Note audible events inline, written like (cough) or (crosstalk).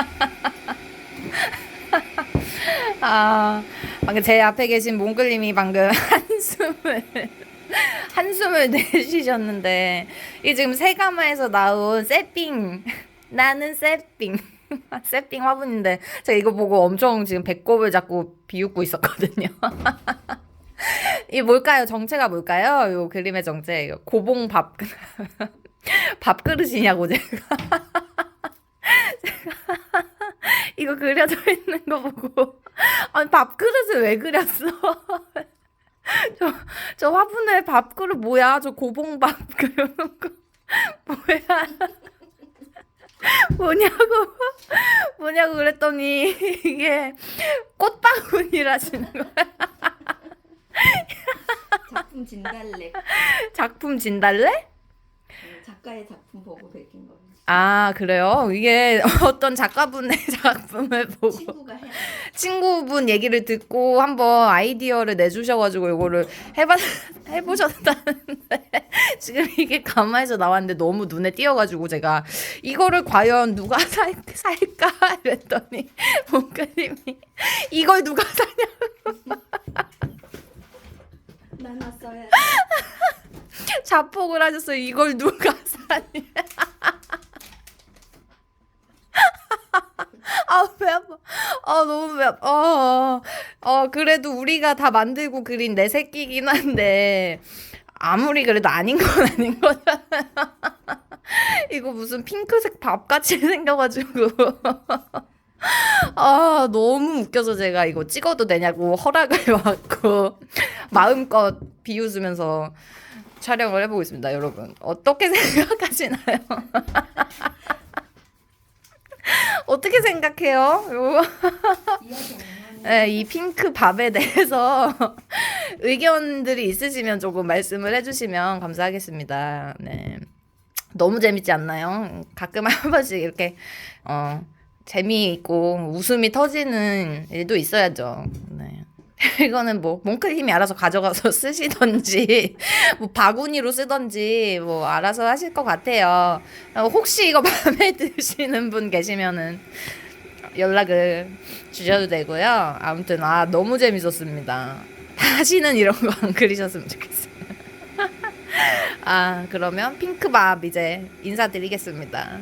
(laughs) 아, 방금 제 앞에 계신 몽글님이 방금 (laughs) 한숨을 한숨을 내쉬셨는데 이게 지금 세가마에서 나온 세핑 나는 세핑 (laughs) 세핑 화분인데 제가 이거 보고 엄청 지금 배꼽을 잡고 비웃고 있었거든요. 이 뭘까요? 정체가 뭘까요? 요 그림의 정체 이거 고봉 밥 밥그릇이냐고 제가 이거 그려져 있는 거 보고 (laughs) 아니 밥그릇을 왜 그렸어? (laughs) 저, 저 화분에 밥그릇 뭐야? 저 고봉밥 (laughs) 그려놓은 거 뭐야? 뭐냐고 뭐냐고 그랬더니 이게 꽃바구니라시는 거야. 작품 진달래 작품 진달래? 음, 작가의 작품 보고 베낀 거예요. 아 그래요? 이게 (laughs) 어떤 작가분의 (laughs) 작품을 보고 친구가 해. 친구분 얘기를 듣고 한번 아이디어를 내주셔가지고 이거를 해봐 (laughs) 해보셨다는데 지금 이게 가마에서 나왔는데 너무 눈에 띄어가지고 제가 이거를 과연 누가 살, 살까 이랬더니 목사님이 이걸 누가 사냐 나눴어야 (laughs) 자폭을 하셨어요 이걸 누가 사냐 (laughs) 아배 아파. 아 너무 배 아파. 어, 어 그래도 우리가 다 만들고 그린 내 새끼긴 한데 아무리 그래도 아닌 건 아닌 거잖아요. (laughs) 이거 무슨 핑크색 밥같이 생겨가지고. 아 너무 웃겨서 제가 이거 찍어도 되냐고 허락을 받고 마음껏 비웃으면서 촬영을 해보고 있습니다 여러분 어떻게 (laughs) 생각하시나요? (laughs) 어떻게 생각해요? (laughs) 네, 이 핑크 밥에 대해서 의견들이 있으시면 조금 말씀을 해주시면 감사하겠습니다. 네. 너무 재밌지 않나요? 가끔 한 번씩 이렇게, 어, 재미있고 웃음이 터지는 일도 있어야죠. 네. (laughs) 이거는 뭐, 몽클님이 알아서 가져가서 (laughs) 쓰시던지, 뭐, 바구니로 쓰던지, 뭐, 알아서 하실 것 같아요. 어, 혹시 이거 (laughs) 마음에 드시는 분 계시면은, 연락을 주셔도 되고요. 아무튼 아 너무 재밌었습니다. 다시는 이런 거 안 그리셨으면 좋겠어요. 아 그러면 핑크밥 이제 인사드리겠습니다.